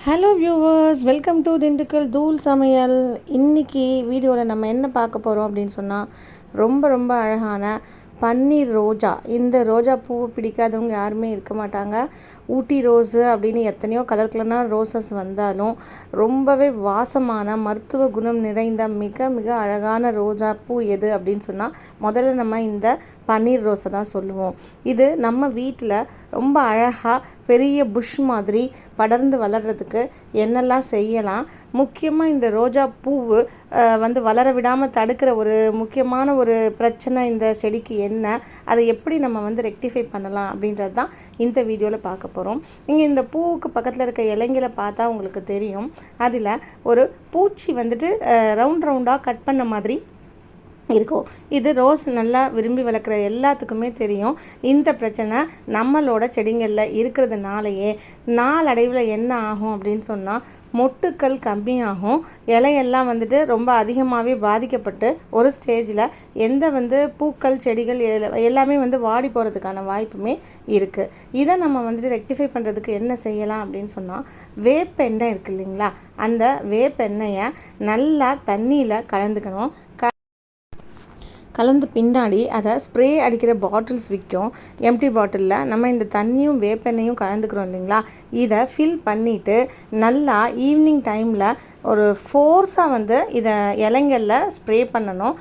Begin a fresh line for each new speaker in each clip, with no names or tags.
Hello viewers welcome to Dindigul தூள் சமையல் இன்னைக்கு வீடியோவில் நம்ம என்ன பார்க்க போகிறோம் அப்படின்னு சொன்னால் ரொம்ப ரொம்ப அழகான பன்னீர் ரோஜா. இந்த ரோஜா பூவை பிடிக்காதவங்க யாருமே இருக்க மாட்டாங்க. ஊட்டி ரோஸு அப்படின்னு எத்தனையோ கலர் கலர்னால் ரோசஸ் வந்தாலும் ரொம்பவே வாசமான மருத்துவ குணம் நிறைந்த மிக மிக அழகான ரோஜா பூ எது அப்படின்னு சொன்னால் முதல்ல நம்ம இந்த பன்னீர் ரோஸை தான் சொல்லுவோம். இது நம்ம வீட்டில் ரொம்ப அழகாக பெரிய புஷ் மாதிரி படர்ந்து வளர்கிறதுக்கு என்னெல்லாம் செய்யலாம். முக்கியமாக இந்த ரோஜா பூவு வந்து வளர விடாமல் தடுக்கிற ஒரு முக்கியமான ஒரு பிரச்சனை இந்த செடிக்கு என்ன? அதை எப்படி நம்ம வந்து ரெக்டிஃபை பண்ணலாம் அப்படின்றது தான் இந்த வீடியோவில் பார்க்க போகிறோம் நீங்கள் இந்த பூவுக்கு பக்கத்தில் இருக்க இலைங்களை பார்த்தா உங்களுக்கு தெரியும். அதில் ஒரு பூச்சி வந்துட்டு ரவுண்ட் ரவுண்டாக கட் பண்ண மாதிரி இருக்கும். இது ரோஸ் நல்லா விரும்பி வளர்க்குற எல்லாத்துக்குமே தெரியும். இந்த பிரச்சனை நம்மளோட செடிங்களில் இருக்கிறதுனாலயே நாளடைவில் என்ன ஆகும் அப்படின்னு சொன்னால் மொட்டுக்கள் கம்மியாகும். இலையெல்லாம் வந்துட்டு ரொம்ப அதிகமாகவே பாதிக்கப்பட்டு ஒரு ஸ்டேஜில் எந்த வந்து பூக்கள் செடிகள் எல்லாமே வந்து வாடி போகிறதுக்கான வாய்ப்புமே இருக்குது இதை நம்ம வந்துட்டு ரெக்டிஃபை பண்ணுறதுக்கு என்ன செய்யலாம் அப்படின்னு சொன்னால் வேப்பெண்ணெய் இருக்குது இல்லைங்களா? அந்த வேப்பெண்ணெயை நல்லா தண்ணியில் கலந்துக்கணும். க கலந்து பின்னாடி அதை ஸ்ப்ரே அடிக்கிற பாட்டில்ஸ் விற்கும் எம்டி பாட்டிலில் நம்ம இந்த தண்ணியும் வேப்பெண்ணையும் கலந்துக்கிறோம் இல்லைங்களா? இதை ஃபில் பண்ணிவிட்டு நல்லா ஈவினிங் டைமில் ஒரு ஃபோர்ஸாக வந்து இதை இலைங்களில் ஸ்ப்ரே பண்ணணும்.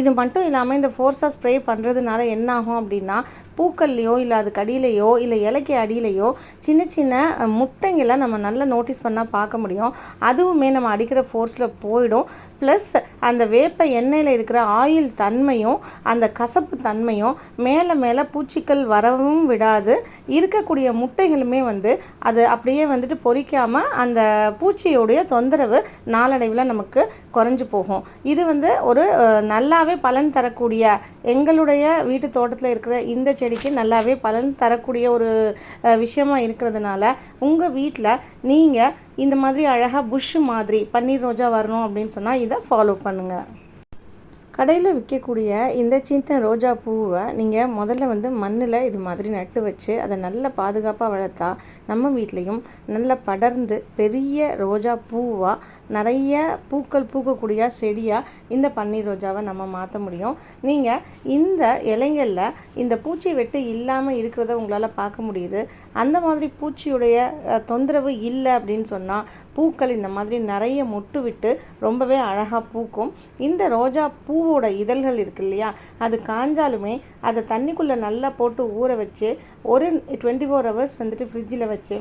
இது மட்டும் இல்லாமல் இந்த ஃபோர்ஸாக ஸ்ப்ரே பண்ணுறதுனால என்ன ஆகும் அப்படின்னா பூக்கள்லையோ இல்லை அதுக்கு அடியிலையோ இல்லை இலைக்கு அடியிலையோ சின்ன சின்ன முட்டைங்களை நம்ம நல்லா நோட்டீஸ் பண்ணால் பார்க்க முடியும். அதுவுமே நம்ம அடிக்கிற ஃபோர்ஸில் போயிடும். ப்ளஸ் அந்த வேப்ப எண்ணெயில் இருக்கிற ஆயில் தன்மையும் அந்த கசப்பு தன்மையும் மேலே மேலே பூச்சிகள் வரவும் விடாது. இருக்கக்கூடிய முட்டைகளுமே வந்து அது அப்படியே வந்துட்டு பொரிக்காமல் அந்த பூச்சியோடைய தொந்தரவு நாளடைவில் நமக்கு குறைஞ்சு போகும். இது வந்து ஒரு நல்லாவே பலன் தரக்கூடிய எங்களுடைய வீட்டு தோட்டத்தில் இருக்கிற இந்த செடி செடிக்கு நல்லாவே பலன் தரக்கூடிய ஒரு விஷயமாக இருக்கிறதுனால உங்கள் வீட்டில் நீங்கள் இந்த மாதிரி அழகாக புஷ் மாதிரி பன்னீர் ரோஜா வரணும் அப்படின்னு சொன்னால் இதை ஃபாலோ பண்ணுங்கள் கடையில் விற்கக்கூடிய இந்த சின்ன ரோஜா பூவை நீங்கள் முதல்ல வந்து மண்ணில் இது மாதிரி நட்டு வச்சு அதை நல்ல பாதுகாப்பாக வளர்த்தா நம்ம வீட்லேயும் நல்ல படர்ந்து பெரிய ரோஜா பூவாக நிறைய பூக்கள் பூக்கக்கூடிய செடியாக இந்த பன்னீர் ரோஜாவை நம்ம மாற்ற முடியும். நீங்கள் இந்த இலைங்களில் இந்த பூச்சி வெட்டு இல்லாமல் இருக்கிறத உங்களால் பார்க்க முடியுது. அந்த மாதிரி பூச்சியுடைய தொந்தரவு இல்லை அப்படின்னு சொன்னால் பூக்கள் இந்த மாதிரி நிறைய மொட்டு விட்டு ரொம்பவே அழகாக பூக்கும். இந்த ரோஜா பூ பூவோட இதழ்கள் இருக்கு இல்லையா? அது காஞ்சாலுமே அதை தண்ணிக்குள்ளே நல்லா போட்டு ஊற வச்சு ஒரு டுவெண்ட்டி ஃபோர் ஹவர்ஸ் வந்துட்டு ஃப்ரிட்ஜில் வச்சு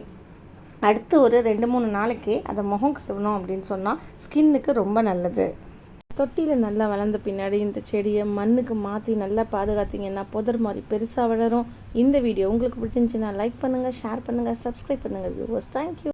அடுத்து ஒரு ரெண்டு மூணு நாளைக்கு அதை முகம் கழுவணும் அப்படின்னு சொன்னால் ஸ்கின்னுக்கு ரொம்ப நல்லது. தொட்டியில் நல்லா வளர்ந்த பின்னாடி இந்த செடியை மண்ணுக்கு மாற்றி நல்லா பாதுகாத்தீங்கன்னா புதர் மாதிரி பெருசாக வளரும். இந்த வீடியோ உங்களுக்கு பிடிச்சிருந்துச்சுன்னா லைக் பண்ணுங்கள் ஷேர் பண்ணுங்கள் சப்ஸ்கிரைப் பண்ணுங்கள் வியூவர்ஸ் தேங்க்யூ